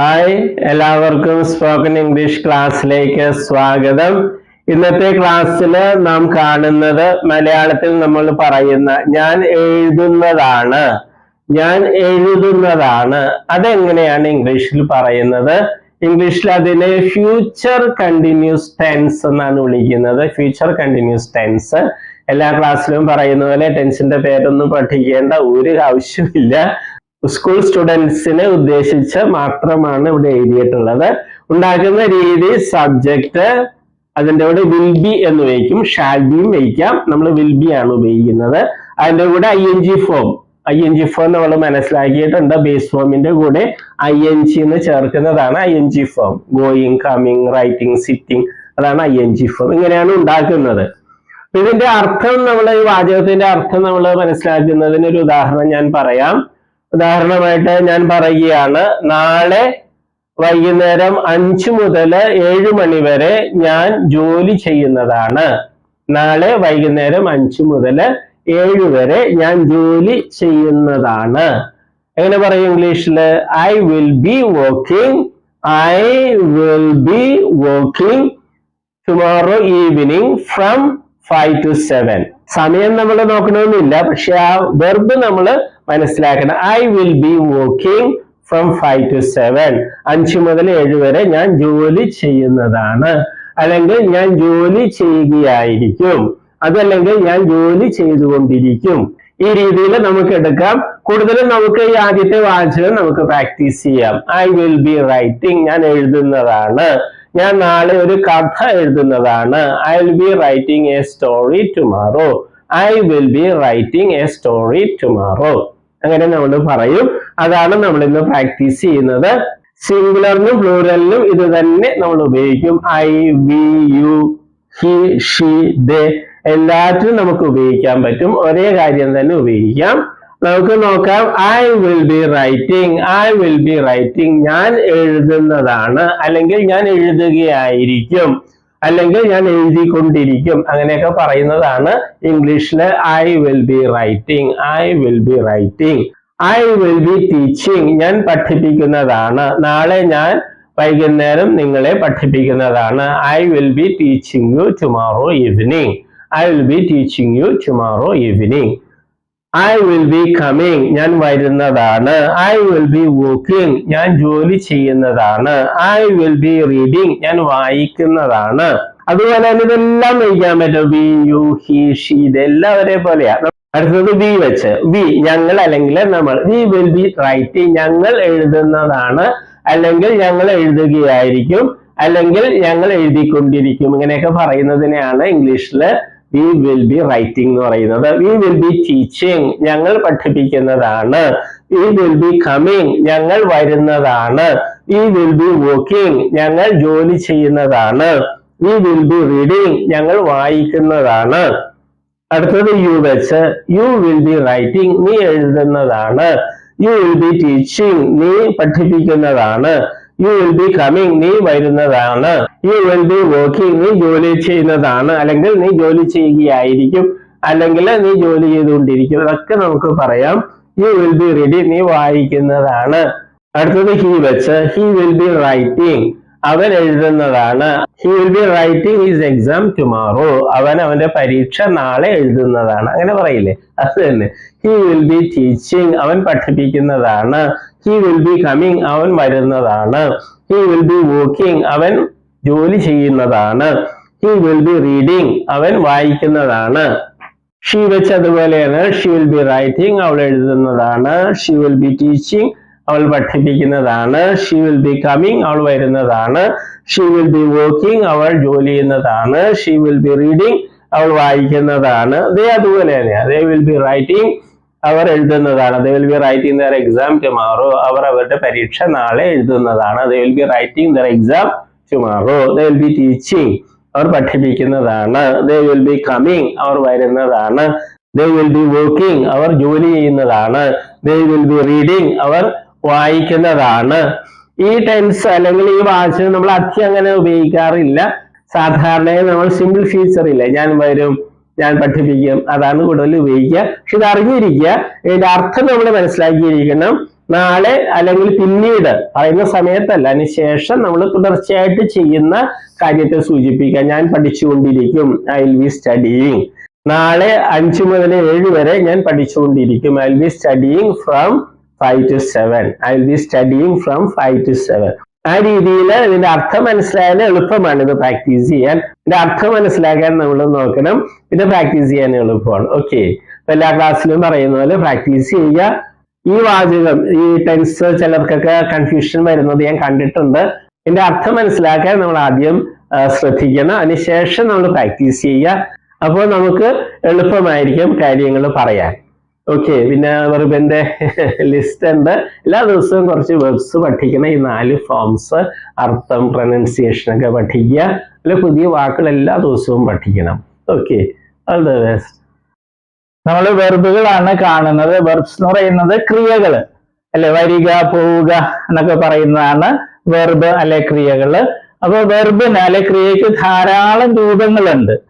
Hi എല്ലാവർക്കും spoken English ക്ലാസ്സിലേക്ക് സ്വാഗതം. ഇന്നത്തെ ക്ലാസ്സിൽ നാം കാണുന്നത് മലയാളത്തിൽ നമ്മൾ പറയുന്ന ഞാൻ എഴുതുന്നതാണ്. ഞാൻ എഴുതുന്നതാണ്. അതെങ്ങനെയാണ് ഇംഗ്ലീഷിൽ പറയുന്നത്? ഇംഗ്ലീഷിൽ അതിനെ ഫ്യൂച്ചർ കണ്ടിന്യൂസ് ടെൻസ് എന്നാണ് വിളിക്കുന്നത്. ഫ്യൂച്ചർ കണ്ടിന്യൂസ് ടെൻസ് എല്ലാ ക്ലാസ്സിലും പറയുന്ന പോലെ ടെൻസിന്റെ പേരൊന്നും പഠിക്കേണ്ട ഒരു ആവശ്യമില്ല. സ്കൂൾ സ്റ്റുഡൻസിനെ ഉദ്ദേശിച്ച് മാത്രമാണ് ഇവിടെ എഴുതിയിട്ടുള്ളത്. ഉണ്ടാക്കുന്ന രീതി സബ്ജക്റ്റ് അതിന്റെ കൂടെ വിൽ ബി എന്ന് വയ്ക്കും ഷാൽ ബിയും വയ്ക്കാം. നമ്മൾ വിൽ ബി ആണ് ഉപയോഗിക്കുന്നത്. അതിന്റെ കൂടെ I N G form I N G form നമ്മൾ മനസ്സിലാക്കിയിട്ടുണ്ട്. ബേസ് ഫോമിന്റെ കൂടെ ഐ എൻ ജി എന്ന് ചേർക്കുന്നതാണ് I N G form going coming writing sitting അതാണ് ഐ എൻ ജി ഫോം ഇങ്ങനെയാണ് ഉണ്ടാക്കുന്നത്. ഇതിന്റെ അർത്ഥം നമ്മൾ ഈ വാചകത്തിന്റെ അർത്ഥം നമ്മൾ മനസ്സിലാക്കുന്നതിന് ഒരു ഉദാഹരണം ഞാൻ പറയാം. ഉദാഹരണമായിട്ട് ഞാൻ പറയുകയാണ് നാളെ വൈകുന്നേരം അഞ്ചു മുതൽ ഏഴ് മണി വരെ ഞാൻ ജോലി ചെയ്യുന്നതാണ്. നാളെ വൈകുന്നേരം അഞ്ചു മുതൽ ഏഴ് വരെ ഞാൻ ജോലി ചെയ്യുന്നതാണ്. എങ്ങനെ പറയും ഇംഗ്ലീഷിൽ I will be working I will be working tomorrow evening from five to seven സമയം നമ്മൾ നോക്കണമെന്നില്ല പക്ഷെ ആ വെർബ് നമ്മൾ മനസ്സിലാക്കണം. I will be working from five to seven അഞ്ച് മുതൽ ഏഴ് വരെ ഞാൻ ജോലി ചെയ്യുന്നതാണ്. അല്ലെങ്കിൽ ഞാൻ ജോലി ചെയ്യുകയായിരിക്കും. അതല്ലെങ്കിൽ ഞാൻ ജോലി ചെയ്തുകൊണ്ടിരിക്കും. ഈ രീതിയിൽ നമുക്ക് എടുക്കാം. കൂടുതലും നമുക്ക് ഈ ആദ്യത്തെ വാചകം നമുക്ക് പ്രാക്ടീസ് ചെയ്യാം. ഐ വിൽ ബി റൈറ്റിംഗ് ഞാൻ എഴുതുന്നതാണ്. ഞാൻ നാളെ ഒരു കഥ എഴുതുന്നതാണ്. I will be writing a story tomorrow I will be writing a story tomorrow അങ്ങനെ നമ്മൾ പറയും. അതാണ് നമ്മൾ ഇന്ന് പ്രാക്ടീസ് ചെയ്യുന്നത് സിംഗുലറിനും പ്ലൂറലിനും ഇത് തന്നെ നമ്മൾ ഉപയോഗിക്കും. I we you he she they എല്ലാത്തിനും നമുക്ക് ഉപയോഗിക്കാൻ പറ്റും. ഒരേ കാര്യം തന്നെ ഉപയോഗിക്കാം. നമുക്ക് നോക്കാം. I will be writing I will be writing ഞാൻ എഴുതുന്നതാണ്. അല്ലെങ്കിൽ ഞാൻ എഴുതുകയായിരിക്കും. അല്ലെങ്കിൽ ഞാൻ എഴുതിക്കൊണ്ടിരിക്കും. അങ്ങനെയൊക്കെ പറയുന്നതാണ് ഇംഗ്ലീഷിൽ I will be writing I will be writing I will be teaching ഞാൻ പഠിപ്പിക്കുന്നതാണ്. നാളെ ഞാൻ വൈകുന്നേരം നിങ്ങളെ പഠിപ്പിക്കുന്നതാണ്. I will be teaching you tomorrow evening I will be teaching you tomorrow evening I will be coming ഞാൻ വരുന്നതാണ്. ഐ വിൽ ബി വർക്കിംഗ് ഞാൻ ജോലി ചെയ്യുന്നതാണ്. ഐ വിൽ ബി റീഡിങ് ഞാൻ വായിക്കുന്നതാണ്. അതുപോലെ തന്നെ ഇതെല്ലാം വയ്ക്കാൻ പറ്റും. വി യു ഹി ഷി ഇതെല്ലാം ഒരേപോലെയാ. അടുത്തത് വി വെച്ച്. വി ഞങ്ങൾ അല്ലെങ്കിൽ നമ്മൾ. വി വിൽ ബി റൈറ്റിംഗ് ഞങ്ങൾ എഴുതുന്നതാണ്. അല്ലെങ്കിൽ ഞങ്ങൾ എഴുതുകയായിരിക്കും. അല്ലെങ്കിൽ ഞങ്ങൾ എഴുതിക്കൊണ്ടിരിക്കും. ഇങ്ങനെയൊക്കെ പറയുന്നതിനെയാണ് ഇംഗ്ലീഷിൽ വി വിൽ ബി റൈറ്റിംഗ് എന്ന് പറയുന്നത്. വി വിൽ ബി ടീച്ചിങ് ഞങ്ങൾ പഠിപ്പിക്കുന്നതാണ്. വി വിൽ ബി കമ്മിങ് ഞങ്ങൾ വരുന്നതാണ്. വി വിൽ ബി വർക്കിംഗ് ഞങ്ങൾ ജോലി ചെയ്യുന്നതാണ്. വി വിൽ ബി റീഡിങ് ഞങ്ങൾ വായിക്കുന്നതാണ്. അടുത്തത് യു വെച്ച്. യു വിൽ ബി റൈറ്റിംഗ് നീ എഴുതുന്നതാണ്. യു വിൽ ബി ടീച്ചിങ് നീ പഠിപ്പിക്കുന്നതാണ്. യു വിൽ ബി കമ്മിങ് നീ വരുന്നതാണ്. യു വിൽ ബി വർക്കിംഗ് നീ ജോലി ചെയ്യുന്നതാണ്. അല്ലെങ്കിൽ നീ ജോലി ചെയ്യുകയായിരിക്കും. അല്ലെങ്കിൽ നീ ജോലി ചെയ്തുകൊണ്ടിരിക്കും. അതൊക്കെ നമുക്ക് പറയാം. യു വിൽ ബി റെഡി നീ വായിക്കുന്നതാണ്. അടുത്തത് ഹി വെച്ച്. ഹി വിൽ ബി റൈറ്റിംഗ് അവൻ എഴുതുന്നതാണ്. He will be writing his exam tomorrow അവൻ അവന്റെ പരീക്ഷ നാളെ എഴുതുന്നതാണ്. അങ്ങനെ പറയില്ലേ? അത് തന്നെ. ഹി വിൽ ബി ടീച്ചിങ് അവൻ പഠിപ്പിക്കുന്നതാണ്. ഹി വിൽ ബി കമ്മിങ് അവൻ വരുന്നതാണ്. ഹി വിൽ ബി വോക്കിംഗ് അവൻ ജോലി ചെയ്യുന്നതാണ്. ഹി വിൽ ബി റീഡിങ് അവൻ വായിക്കുന്നതാണ്. ഷീ വെച്ച് അതുപോലെയാണ് ഷി വിൽ ബി റൈറ്റിംഗ് അവൾ എഴുതുന്നതാണ്. ഷി വിൽ ബി ടീച്ചിങ് അവൾ പഠിപ്പിക്കുന്നതാണ്. ഷി വിൽ ബി കമ്മിങ് അവൾ വരുന്നതാണ്. ഷി വിൽ ബി വർക്കിംഗ് അവൾ ജോലി ചെയ്യുന്നതാണ്. ഷി വിൽ ബി റീഡിംഗ് അവൾ വായിക്കുന്നതാണ്. അതേ അതുപോലെ തന്നെയാണ് ദേ വിൽ ബി റൈറ്റിംഗ് അവർ എഴുതുന്നതാണ്. They will be writing their exam tomorrow അവർ അവരുടെ പരീക്ഷ നാളെ എഴുതുന്നതാണ്. They will be writing their exam tomorrow they will be teaching അവർ പഠിപ്പിക്കുന്നതാണ്. ദേ വിൽ ബി കമ്മിങ് അവർ വരുന്നതാണ്. ദേ വിൽ ബി വർക്കിംഗ് അവർ ജോലി ചെയ്യുന്നതാണ്. ദേ വിൽ ബി റീഡിംഗ് അവർ വായിക്കുന്നതാണ്. ഈ ടെൻസ് അല്ലെങ്കിൽ ഈ വാചകം നമ്മൾ അധികം അങ്ങനെ ഉപയോഗിക്കാറില്ല. സാധാരണയായി നമ്മൾ സിമ്പിൾ ഫീച്ചർ ഇല്ല? ഞാൻ വരും. ഞാൻ പഠിപ്പിക്കും. അതാണ് കൂടുതൽ ഉപയോഗിക്കുക. പക്ഷെ ഇത് അറിഞ്ഞിരിക്കുക. ഇതിന്റെ അർത്ഥം നമ്മൾ മനസ്സിലാക്കിയിരിക്കണം. നാളെ അല്ലെങ്കിൽ പിന്നീട് പറയുന്ന സമയത്തല്ല. അതിന് ശേഷം നമ്മൾ തുടർച്ചയായിട്ട് ചെയ്യുന്ന കാര്യത്തെ സൂചിപ്പിക്കുക. ഞാൻ പഠിച്ചുകൊണ്ടിരിക്കും. ഐ വിൽ ബി സ്റ്റഡിയിങ് നാളെ അഞ്ചു മുതൽ ഏഴ് വരെ ഞാൻ പഠിച്ചുകൊണ്ടിരിക്കും. I will be studying from five to seven I will be studying from five to seven ആ രീതിയിൽ ഇതിന്റെ അർത്ഥം മനസ്സിലായാൽ എളുപ്പമാണ് ഇത് പ്രാക്ടീസ് ചെയ്യാൻ. ഇതിന്റെ അർത്ഥം മനസ്സിലാക്കാൻ നമ്മൾ നോക്കണം. ഇത് പ്രാക്ടീസ് ചെയ്യാൻ എളുപ്പമാണ്. ഓക്കെ എല്ലാ ക്ലാസ്സിലും പറയുന്ന പോലെ പ്രാക്ടീസ് ചെയ്യുക. ഈ വാചകം ഈ ടെൻസ് ചിലർക്കൊക്കെ കൺഫ്യൂഷൻ വരുന്നത് ഞാൻ കണ്ടിട്ടുണ്ട്. ഇതിന്റെ അർത്ഥം മനസ്സിലാക്കാൻ നമ്മൾ ആദ്യം ശ്രദ്ധിക്കണം. അതിനുശേഷം നമ്മൾ പ്രാക്ടീസ് ചെയ്യുക. അപ്പോൾ നമുക്ക് എളുപ്പമായിരിക്കും കാര്യങ്ങൾ പറയാൻ. ഓക്കെ പിന്നെ വെറുബിന്റെ ലിസ്റ്റ് ഉണ്ട്. എല്ലാ ദിവസവും കുറച്ച് വെബ്സ് പഠിക്കണം. ഈ നാല് ഫോംസ് അർത്ഥം പ്രൊനൗൺസിയേഷൻ ഒക്കെ പഠിക്കുക. അല്ലെ പുതിയ വാക്കുകൾ എല്ലാ ദിവസവും പഠിക്കണം. ഓക്കെ ഓൾ ദ ബെസ്റ്റ് നമ്മൾ വെർബുകളാണ് കാണുന്നത്. വെർബ്സ് എന്ന് പറയുന്നത് ക്രിയകൾ അല്ലെ വരിക പോവുക എന്നൊക്കെ പറയുന്നതാണ് വെർബ് അല്ലെ ക്രിയകൾ. അപ്പൊ വെർബിന് അല്ലെ ക്രിയക്ക് ധാരാളം രൂപങ്ങളുണ്ട്.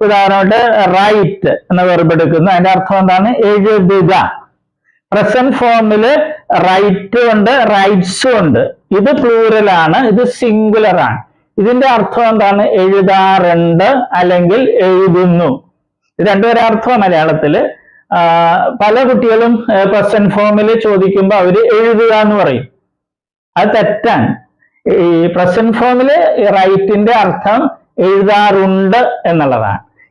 ഉദാഹരണമായിട്ട് റൈറ്റ് എന്ന വെർബ് എടുക്കുന്നു. അതിന്റെ അർത്ഥം എന്താണ്? എഴുതുക. പ്രസന്റ് ഫോമിൽ റൈറ്റ് ഉണ്ട് റൈറ്റ്സും ഉണ്ട്. ഇത് ആണ് ഇത് സിംഗുലർ ആണ്. ഇതിന്റെ അർത്ഥം എന്താണ്? എഴുതാറുണ്ട് അല്ലെങ്കിൽ എഴുതുന്നു. ഇത് രണ്ടുപേരെ അർത്ഥം മലയാളത്തിൽ പല കുട്ടികളും പ്രസന്റ് ഫോമിൽ ചോദിക്കുമ്പോൾ അവർ എഴുതുക എന്ന് പറയും. അത് തെറ്റാണ്. ഈ പ്രസന്റ് ഫോമിൽ റൈറ്റിന്റെ അർത്ഥം എഴുതാറുണ്ട് എന്നുള്ളതാണ്.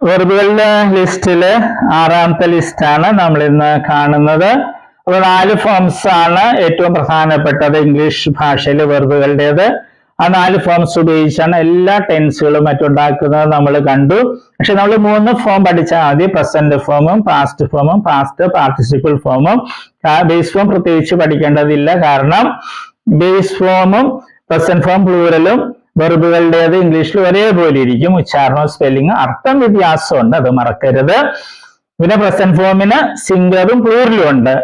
വെർബുകളുടെ ലിസ്റ്റിൽ ആറാമത്തെ ലിസ്റ്റാണ് നമ്മൾ ഇന്ന് കാണുന്നത്. അപ്പൊ നാല് ഫോംസ് ആണ് ഏറ്റവും പ്രധാനപ്പെട്ടത് ഇംഗ്ലീഷ് ഭാഷയിൽ വെർബുകളുടേത്. ആ നാല് ഫോംസ് ഉപയോഗിച്ചാണ് എല്ലാ ടെൻസുകളും മറ്റുണ്ടാക്കുന്നത് നമ്മൾ കണ്ടു. പക്ഷെ നമ്മൾ മൂന്ന് ഫോം പഠിച്ചാൽ മതി. പ്രസന്റ് ഫോമും പാസ്റ്റ് ഫോമും പാസ്റ്റ് പാർട്ടിസിപ്പിൾ ഫോമും ബേസ് ഫോം പ്രത്യേകിച്ച് പഠിക്കേണ്ടതില്ല. കാരണം ബേസ് ഫോമും പ്രസന്റ് ഫോം പ്ലൂറലും വെർബുകളുടേത് ഇംഗ്ലീഷിൽ ഒരേപോലെ ഇരിക്കും. ഉച്ചാരണവും സ്പെല്ലിംഗ് അർത്ഥം വ്യത്യാസമുണ്ട് അത് മറക്കരുത്. പിന്നെ പ്രസന്റ് ഫോമിന് സിംഗറും പ്ലൂറലും ഉണ്ട്.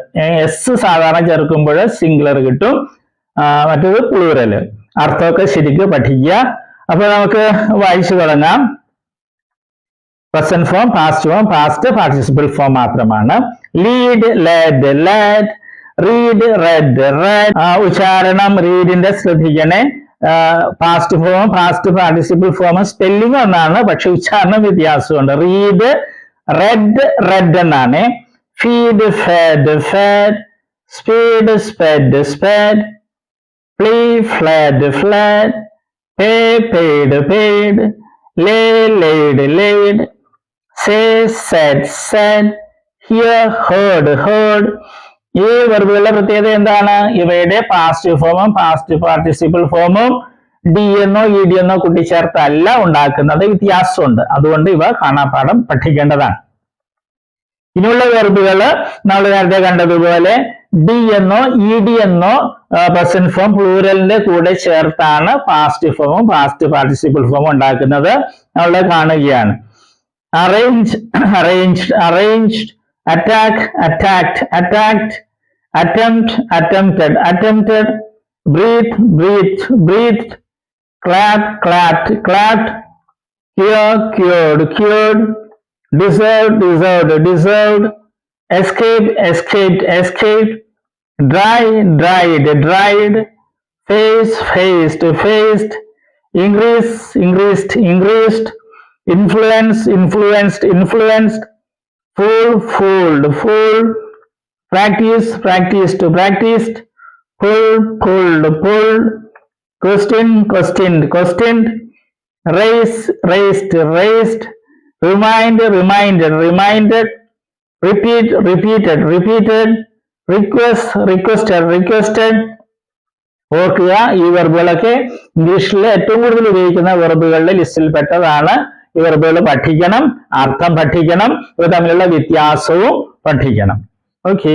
എസ് സാധാരണ ചേർക്കുമ്പോൾ സിംഗുലർ കിട്ടും. മറ്റത് പ്ലൂറൽ അർത്ഥമൊക്കെ ശരിക്ക് പഠിക്കുക. അപ്പൊ നമുക്ക് വായിച്ചു തുടങ്ങാം. Present form past form past participle form മാത്രമാണ്. Lead led led read read read ഉച്ചാരണം റീഡിന്റെ ശ്രദ്ധിക്കണേ. Past form past participle form spelling ഒന്നാണ്. പക്ഷെ ഉച്ചാരണം വ്യത്യാസമുണ്ട്. റീഡ് റെഡ് റെഡ് എന്നാണ്. Feed fed fed speed sped sped flee fled fled pay paid paid lay laid laid say said said hear heard heard ഈ വെർബുകളുടെ പ്രത്യേകത എന്താണ്? ഇവയുടെ പാസ്റ്റ് ഫോമും പാസ്റ്റ് പാർട്ടിസിപ്പിൾ ഫോമും ഡി എന്നോ ഇ ഡി എന്നോ കൂട്ടിച്ചേർത്തല്ല ഉണ്ടാക്കുന്നത്. വ്യത്യാസമുണ്ട്. അതുകൊണ്ട് ഇവ കാണാപ്പാഠം പഠിക്കേണ്ടതാണ്. ഇനിയുള്ള വെർബുകൾ നമ്മൾ നേരത്തെ കണ്ടതുപോലെ ഡി എന്നോ ഇ ഡി എന്നോ പ്രസന്റ് ഫോം പ്ലൂരലിന്റെ കൂടെ ചേർത്താണ് പാസ്റ്റ് ഫോമും പാസ്റ്റ് പാർട്ടിസിപ്പിൾ ഫോമും ഉണ്ടാക്കുന്നത്. നമ്മൾ കാണുകയാണ്. Arrange arranged arranged attack, attacked, attacked, attempt, attempted, attempted, breathe, breathed, breathed, clap, clapped, clapped, cure, cured, cured, deserved, deserved, deserved, escape, escaped, escaped, dry, dried, dried, face, faced, faced, increase, increased, increased, influence, influenced, influenced, fool fold full practice practiced practiced pull pulled pulled question questioned questioned raise raised raised remind reminded reminded repeat repeated repeated request requested requested ഓർക്കുക ഈ വെർബുകളൊക്കെ ഇംഗ്ലീഷിൽ ഏറ്റവും കൂടുതൽ ഉപയോഗിക്കുന്ന വെർബുകളുടെ ലിസ്റ്റിൽ പെട്ടതാണ് ഈ പഠിക്കണം അർത്ഥം പഠിക്കണം ഇവ തമ്മിലുള്ള വ്യത്യാസവും പഠിക്കണം. ഓക്കെ